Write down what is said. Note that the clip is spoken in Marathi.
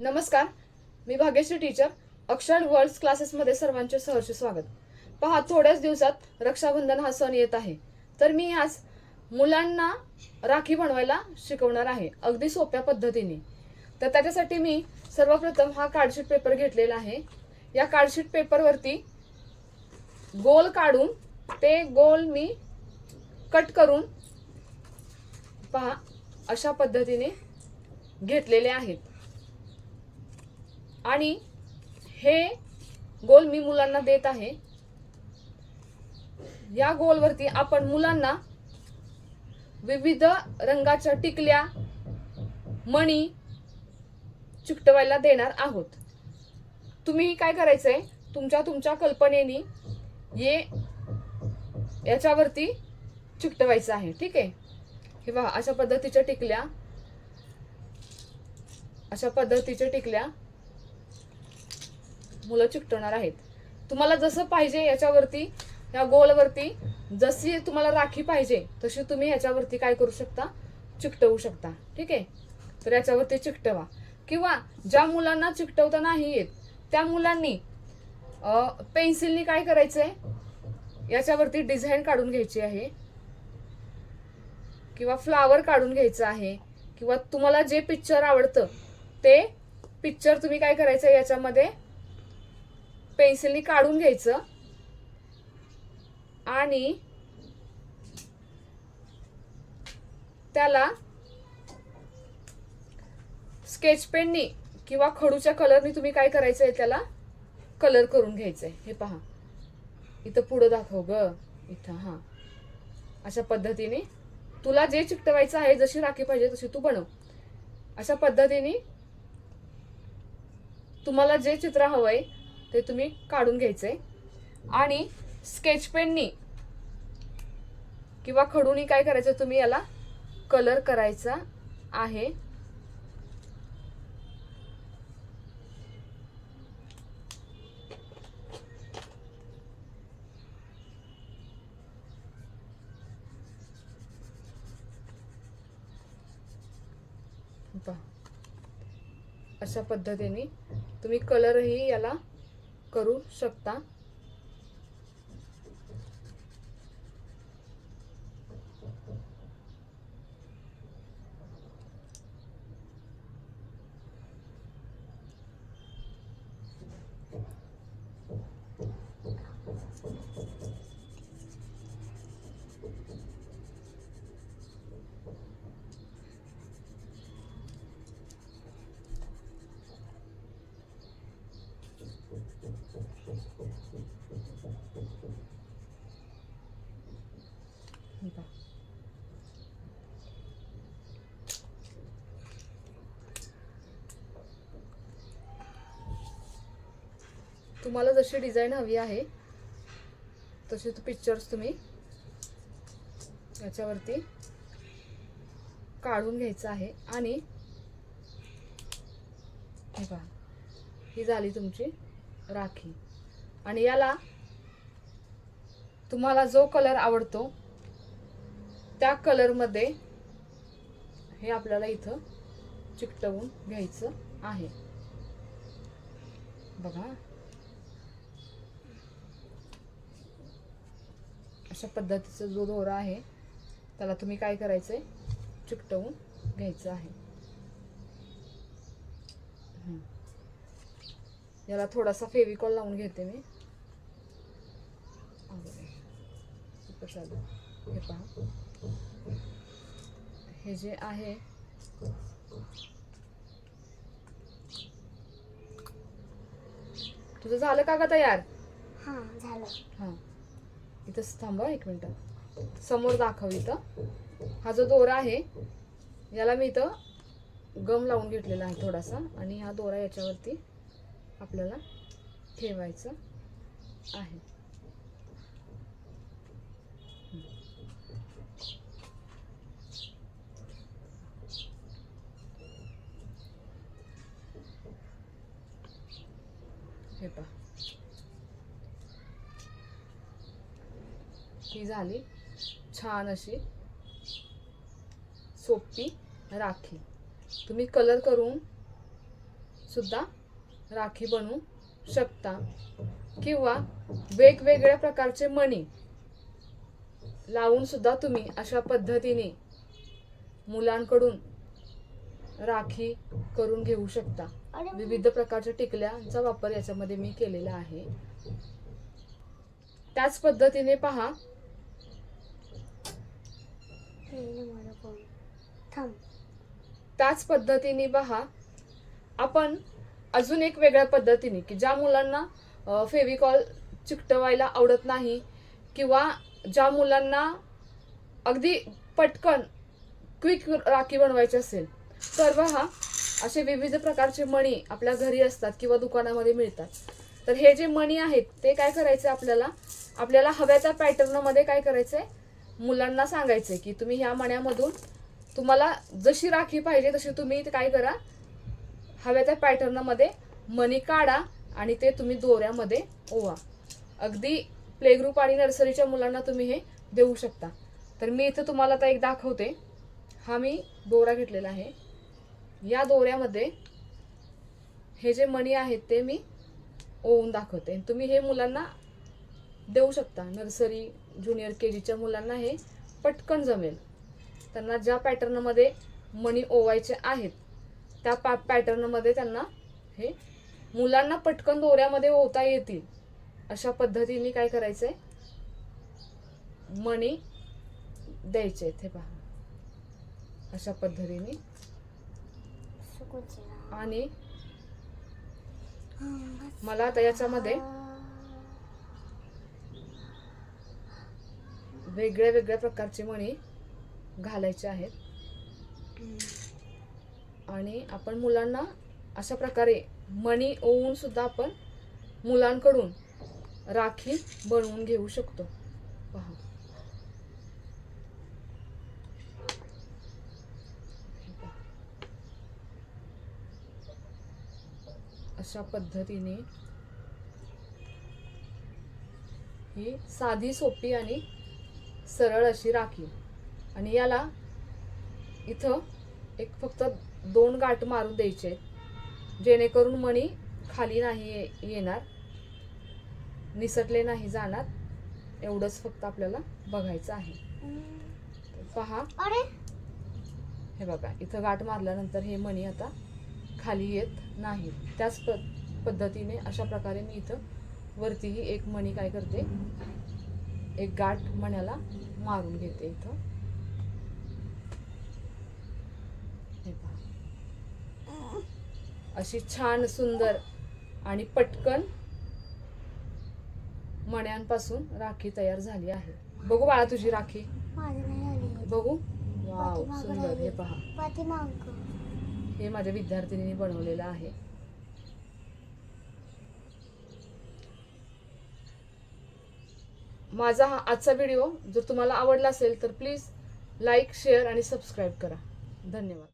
नमस्कार. मी भाग्यश्री टीचर अक्षर वर्ल्ड क्लासेसमध्ये सर्वांचे सहर्ष स्वागत. पहा थोड्याच दिवसात रक्षाबंधन हा सण येत आहे. तर मी आज मुलांना राखी बनवायला शिकवणार आहे अगदी सोप्या पद्धतीने. तर त्याच्यासाठी मी सर्वप्रथम हा कार्डशीट पेपर घेतलेला आहे. या कार्डशीट पेपरवरती गोल काढून ते गोल मी कट करून पहा अशा पद्धतीने घेतलेले आहेत. आणि हे गोल मी मुलांना देत आहे. या गोलवरती आपण मुलांना विविध रंगाच्या टिकल्या मणी चिकटवायला देणार आहोत. तुम्ही काय करायचंय? तुमच्या तुमच्या कल्पनेनी ये याच्यावरती चिकटवायचं आहे. ठीक आहे? हे अशा पद्धतीच्या टिकल्या अशा पद्धतीच्या टिकल्या मुलं चिकटवणार आहेत. तुम्हाला जसं पाहिजे याच्यावरती या गोलवरती जशी तुम्हाला राखी पाहिजे तशी तुम्ही याच्यावरती काय करू शकता? चिकटवू शकता. ठीक आहे? तर याच्यावरती चिकटवा. किंवा ज्या मुलांना चिकटवता नाही येत त्या मुलांनी पेन्सिलनी काय करायचंय? याच्यावरती डिझाईन काढून घ्यायची आहे. किंवा फ्लावर काढून घ्यायचं आहे. किंवा तुम्हाला जे पिक्चर आवडतं ते पिक्चर तुम्ही काय करायचं याच्यामध्ये पेन्सिलनी काढून घ्यायचं. आणि त्याला स्केच पेननी किंवा खडूच्या कलरनी तुम्ही काय करायचंय त्याला कलर करून घ्यायचंय. हे पहा. इथं पुढं दाखव ग. इथं हा. अशा पद्धतीने तुला जे चिकटवायचं आहे जशी राखी पाहिजे तशी तू बनव. अशा पद्धतीने तुम्हाला जे चित्र हवंय ते तुम्ही काढून घ्यायचंय. आणि स्केच पेननी किंवा खडूनी काय करायचं तुम्ही याला कलर करायचा आहे. अशा पद्धतीने तुम्ही कलरही याला करू शकता हे पहा. तुम्हाला जशी डिझाईन हवी आहे तसे पिक्चर्स तुम्ही याच्यावरती काढून घ्यायचं आहे. आणि हे पहा ही झाली तुमची राखी. आणि याला तुम्हाला जो कलर आवडतो त्या कलरमध्ये हे आपल्याला इथं चिकटवून घ्यायचं आहे. बघा. अशा पद्धतीचा जो दोरा आहे त्याला तुम्ही काय करायचं आहे चिकटवून घ्यायचं आहे. याला थोडासा फेविकॉल लावून घेते मी. हे पहा. हे जे आहे तुझं झालं का ग तयार? इथंच थांबा एक मिनटं. समोर दाखव इथं. हा जो दोरा आहे याला मी इथं गम लावून घेतलेला आहे थोडासा. आणि हा दोरा याच्यावरती आपल्याला ठेवायचा आहे. हे पहा. ही झाली. छान अशी. सोपी राखी. तुम्ही कलर करून सुद्धा राखी बनवू शकता. किंवा वेगवेगळ्या प्रकारचे मणी लावून सुद्धा तुम्ही अशा पद्धतीने मुलांकडून राखी करून घेऊ शकता. विविध प्रकारच्या टिकल्यांचा वापर याच्यामध्ये मी केलेला आहे. त्याच पद्धतीने पहा. थांब. त्याच पद्धतीने पहा आपण अजून एक वेगळ्या पद्धतीने की ज्या मुलांना फेविकॉल चिकटवायला आवडत नाही किंवा ज्या मुलांना अगदी पटकन क्विक राखी बनवायची असेल तर पहा असे विविध प्रकारचे मणी आपल्या घरी असतात किंवा दुकानामध्ये मिळतात. तर हे जे मणी आहेत ते काय करायचे आपल्याला? आपल्याला हव्या त्या पॅटर्नमध्ये काय करायचं आहे मुलांना सांगायचं आहे की तुम्ही ह्या मण्यामधून तुम्हाला जशी राखी पाहिजे तशी तुम्ही ते काय करा. हव्या त्या पॅटर्नमध्ये मणी काढा आणि ते तुम्ही दोऱ्यामध्ये ओवा. अगदी प्ले ग्रुप आणि नर्सरीच्या मुलांना तुम्ही हे देऊ शकता. तर मी इथं तुम्हाला आता एक दाखवते. हा मी दोरा घेतलेला आहे. या दोऱ्यामध्ये हे जे मणी आहेत ते मी ओवून दाखवते. तुम्ही हे मुलांना देऊ शकता. नर्सरी ज्युनियर के जीच्या मुलांना हे पटकन जमेल. त्यांना ज्या पॅटर्नमध्ये मणी ओवायचे आहेत त्या पॅ पॅटर्नमध्ये त्यांना हे मुलांना पटकन दोऱ्यामध्ये ओवता येतील. अशा पद्धतीने काय करायचंय? मणी द्यायचे हे पहा. अशा पद्धतीने. आणि मला आता याच्यामध्ये वेगळ्या वेगळ्या प्रकारचे मणी घालायचे आहेत. आणि आपण मुलांना अशा प्रकारे मणी ओवून सुद्धा आपण मुलांकडून राखी बनवून घेऊ शकतो. पहा. पहा. अशा पद्धतीने ही साधी सोपी आणि सरळ अशी राखी आणि याला इथं एक फक्त दोन गाठ मारून द्यायचे. जेणेकरून मणी खाली नाही ये- येणार निसटले नाही जाणार एवढंच फक्त आपल्याला बघायचं आहे. पहा. अरे! हे बघा इथं गाठ मारल्यानंतर हे मणी आता खाली येत नाही. त्याच प पद्धतीने अशा प्रकारे मी इथं वरतीही एक मणी काय करते एक गाठ मण्याला मारून घेते इथं. हे पहा. अशी छान सुंदर आणि पटकन मण्यांपासून राखी तयार झाली आहे. बघू बाळा तुझी राखी. बघू. वाव सुंदर. हे. पहा. हे माझ्या विद्यार्थिनीने बनवलेलं आहे. माझा हा आजचा व्हिडिओ जर तुम्हाला आवडला असेल तर प्लीज लाईक शेअर आणि सबस्क्राईब करा. धन्यवाद.